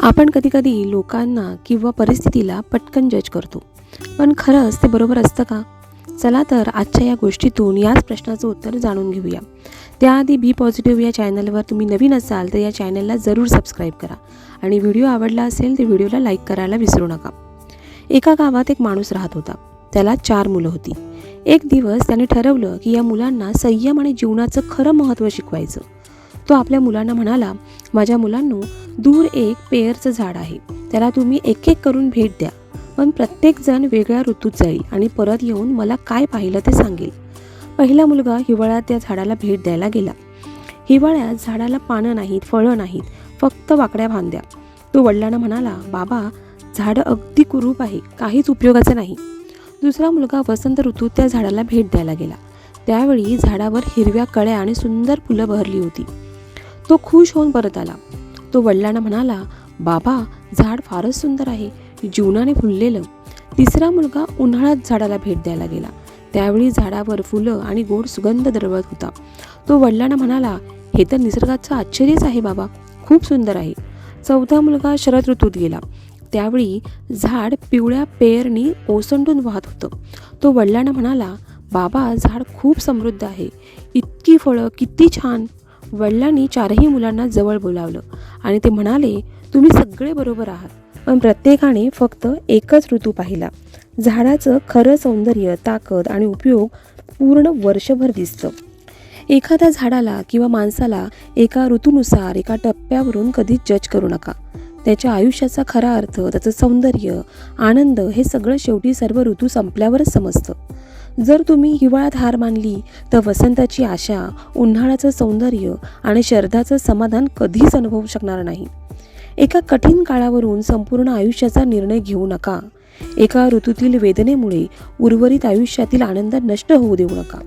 आपण कधीकधी लोकांना किंवा परिस्थितीला पटकन जज करतो. पण खरंच ते बरोबर असतं का? चला तर आजच्या या गोष्टीतून याच प्रश्नाचं उत्तर जाणून घेऊया. त्याआधी बी पॉझिटिव्ह या चॅनलवर तुम्ही नवीन असाल तर या चॅनलला जरूर सबस्क्राईब करा. आणि व्हिडिओ आवडला असेल तर व्हिडिओला लाईक करायला विसरू नका. एका गावात एक माणूस राहत होता. त्याला चार मुलं होती. एक दिवस त्याने ठरवलं की या मुलांना संयम आणि जीवनाचं खरं महत्त्व शिकवायचं. तो आपल्या मुलांना म्हणाला माझ्या मुलांनो दूर एक पेअरचं झाड आहे. त्याला तुम्ही एक एक करून भेट द्या. पण प्रत्येकजण वेगळ्या ऋतूत जाईल आणि परत येऊन मला काय पाहिलं ते सांगेल. पहिला मुलगा हिवाळ्यात त्या झाडाला भेट द्यायला गेला. हिवाळ्यात झाडाला पानं नाहीत फळं नाहीत फक्त वाकड्या भांद्या तो वडिलांना म्हणाला बाबा झाडं अगदी कुरूप आहे काहीच उपयोगाचं नाही. दुसरा मुलगा वसंत ऋतूत त्या झाडाला भेट द्यायला गेला. त्यावेळी झाडावर हिरव्या कळ्या आणि सुंदर फुलं बहरली होती. तो खुश होऊन परत आला. तो वडिलांना म्हणाला बाबा झाड फारच सुंदर आहे. जीवनाने फुललेलं. तिसरा मुलगा उन्हाळ्यात झाडाला भेट द्यायला गेला. त्यावेळी झाडावर फुलं आणि गोड सुगंध दरवळत होता. तो वडिलांना म्हणाला हे तर निसर्गाचं आश्चर्यच आहे बाबा. खूप सुंदर आहे. चौथा मुलगा शरद ऋतूत गेला. त्यावेळी झाड पिवळ्या पेरणी ओसंडून वाहत होतं. तो वडिलांना म्हणाला बाबा झाड खूप समृद्ध आहे. इतकी फळं किती छान. वडिलांनी चारही मुलांना जवळ बोलावलं. आणि ते म्हणाले तुम्ही सगळे बरोबर आहात पण प्रत्येकाने फक्त एकच ऋतू पाहिला. झाडाचं खरं सौंदर्य ताकद आणि उपयोग पूर्ण वर्षभर दिसतं. एखाद्या झाडाला किंवा माणसाला एका ऋतूनुसार एका टप्प्यावरून कधीच जज करू नका. त्याच्या आयुष्याचा खरा अर्थ त्याचं सौंदर्य आनंद हे सगळं शेवटी सर्व ऋतू संपल्यावरच समजतं. जर तुम्ही हिवाळ्यात हार मानली तर वसंताची आशा उन्हाळ्याचं सौंदर्य आणि शरदाचं समाधान कधीच अनुभवू शकणार नाही. एका कठीण काळावरून संपूर्ण आयुष्याचा निर्णय घेऊ नका. एका ऋतूतील वेदनेमुळे उर्वरित आयुष्यातील आनंद नष्ट होऊ देऊ नका.